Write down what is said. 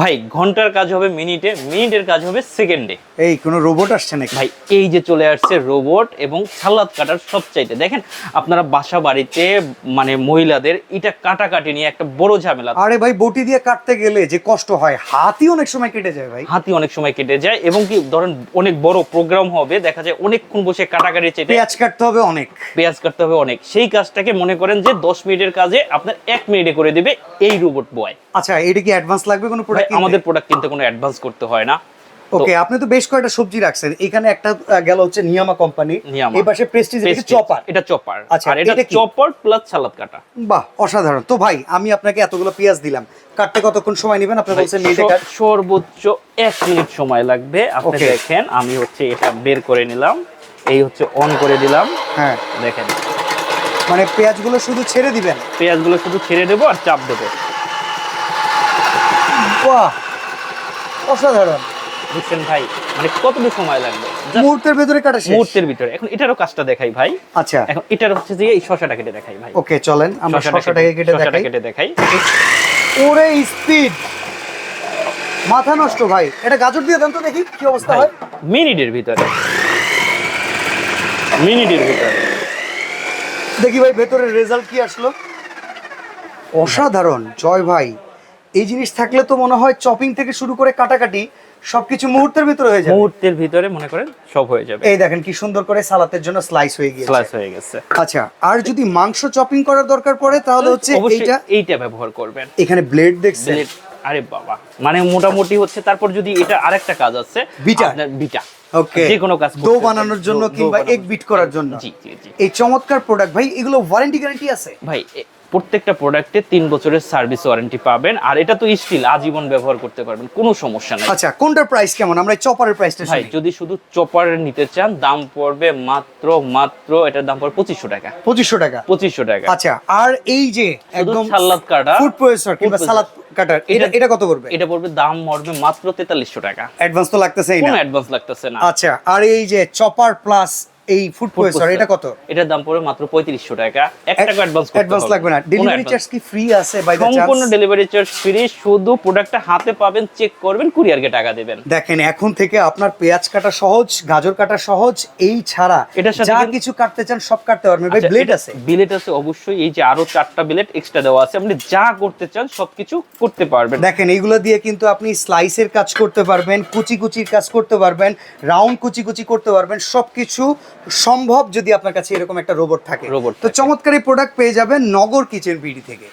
ভাই ঘণ্টার কাজ হবে মিনিটে মিনিটের কাজ হবে সেকেন্ডে। এই কোনো রোবট আসছে নাকি? ভাই এই যে চলে আসছে রোবট এবং সালাদ কাটার সবচাইতে। দেখেন আপনারা বাসা বাড়িতে মানে মহিলাদের এটা কাটাকাটি নিয়ে একটা বড় ঝামেলা। আরে ভাই বটি দিয়ে কাটতে গেলে যে কষ্ট হয় হাতি অনেক সময় কেটে যায় ভাই। হাতি অনেক সময় কেটে যায় এবং কি ধরেন অনেক বড় প্রোগ্রাম হবে দেখা যায় অনেকক্ষণ বসে কাটাকাটি চেটে। পেঁয়াজ কাটতে হবে অনেক। পেঁয়াজ কাটতে হবে অনেক। সেই কাজটাকে মনে করেন যে দশ মিনিটের কাজে আপনার এক মিনিটে করে দিবে এই রোবট বয় আচ্ছা এটা কি অ্যাডভান্স লাগবে কোনো প্রোডাক্ট আমাদের প্রোডাক্ট কিনতে কোনো অ্যাডভান্স করতে হয় না। ওকে আপনি তো বেশ কয়েকটা সবজি রাখছেন। এখানে একটা গেল হচ্ছে নিয়ামা কোম্পানি এই পাশে প্রেস্টিজ এটা চপার এটা চপার আচ্ছা, আর এটা এটা চপার প্লাস সালাদ কাটা। বাহ অসাধারণ। তো ভাই আমি আপনাকে এতগুলো পেঁয়াজ দিলাম। কাটতে কতক্ষণ সময় নেবেন? আপনি বলছেন মিনিটে কাট সর্বোচ্চ এক মিনিট সময় লাগবে। আপনি দেখেন আমি হচ্ছে এটা বের করে নিলাম। এই হচ্ছে অন করে দিলাম। হ্যাঁ। দেখেন। মানে পেঁয়াজগুলো শুধু ছেড়ে দিবেন? পেঁয়াজগুলো শুধু ছেড়ে দেবো আর চাপ দেবো। বাহ। অসাধারণ। বুঝছেন ভাই মানে কতটুকু সময় লাগবে? মুহূর্তের ভেতরে কাটা শেষ। মুহূর্তের ভিতরে। এখন এটারও কাজটা দেখাই ভাই। আচ্ছা। এখন এটার হচ্ছে যে এই শশাটা কেটে দেখাই ভাই। ওকে চলেন আমরা শশাটাকে কেটে দেখাই। কেটে দেখাই। ওরে স্পিড! মাথা নষ্ট ভাই। এটা গাজর দিয়ে দেন তো দেখি কি অবস্থা হয়। মিনিটের ভিতরে। মিনিটের ভিতরে। দেখি ভাই ভেতরের রেজাল্ট কি আসলো? অসাধারণ জয় ভাই। এই জিনিস থাকলে তো মনে হয় চপিং থেকে শুরু করে কাটাকাটি সবকিছু মুহূর্তের ভিতরে হয়ে যাবে। মুহূর্তের ভিতরে মনে করেন সব হয়ে যাবে। এই দেখেন কি সুন্দর করে সালাতের জন্য স্লাইস হয়ে গিয়েছে। স্লাইস হয়ে গেছে। আচ্ছা আর যদি মাংস চপিং করার দরকার পড়ে তাহলে হচ্ছে এইটা এইটা ব্যবহার করবেন। এখানে ব্লেড দেখছেন? আরে বাবা। মানে মোটামুটি হচ্ছে তারপর যদি এটা আরেকটা কাজ আছে বিটা? বিটা। ওকে যে কোনো কাজ ডো বানানোর জন্য কিংবা এগ বিট করার জন্য। জি জি এই চমৎকার প্রোডাক্ট ভাই এগুলো ওয়ারেন্টি গ্যারান্টি আছে? ভাই প্রত্যেকটা প্রোডাক্টে তিন বছরের সার্ভিস ওয়ারেন্টি পাবেন। আর এটা তো স্টিল আজীবন ব্যবহার করতে পারবেন। কোনো সমস্যা নাই। আচ্ছা কোনটার প্রাইস কেমন? আমরা চপারের প্রাইসটা ভাই যদি শুধু চপারের নিতে চান দাম পড়বে মাত্র মাত্র এটার দাম পড়বে পঁচিশশো টাকা। পঁচিশশো টাকা। পঁচিশশো টাকা। আচ্ছা আর এই যে একদম সালাদ কাটা ফুড প্রসেসর কিংবা সালাদ কাটার এটা এটা- কত করবে এটা পড়বে দাম পড়বে মাত্র তেতাল্লিশশো টাকা। অ্যাডভান্স তো লাগতেছেই কোনো না। অ্যাডভান্স লাগতেছে না। আচ্ছা আর এই যে চপার প্লাস এই ফুড প্রসেসর এটা কত? এটার দাম পড়বে মাত্র পঁয়ত্রিশশো টাকা। এক টাকা অ্যাডভান্স অ্যাডভান্স লাগবে না। ডেলিভারি চার্জ কি ফ্রি আছে বাই দ্য সম্পূর্ণ ডেলিভারি চার্জ ফ্রি শুধু প্রোডাক্টটা হাতে পাবেন চেক করবেন কুরিয়ারকে টাকা দেবেন। দেখেন এখন থেকে আপনার পেঁয়াজ কাটা সহজ গাজর কাটা সহজ এই ছাড়া সাথে যা কিছু কাটতে চান সব কাটতে পারবেন। ভাই ব্লেড আছে। বিলেট আছে অবশ্যই। এই যে আরও চারটা বিলেট এক্সট্রা দেওয়া আছে। আপনি যা করতে চান সবকিছু করতে পারবেন। দেখেন এইগুলো দিয়ে কিন্তু আপনি স্লাইসের কাজ করতে পারবেন কুচি কুচির কাজ করতে পারবেন রাউন্ড কুচি কুচি করতে পারবেন সবকিছু সম্ভব যদি আপনার কাছে এরকম একটা রোবট থাকে। রোবট তো চমৎকারী প্রোডাক্ট পেয়ে যাবেন নগর কিচেন বিডি থেকে।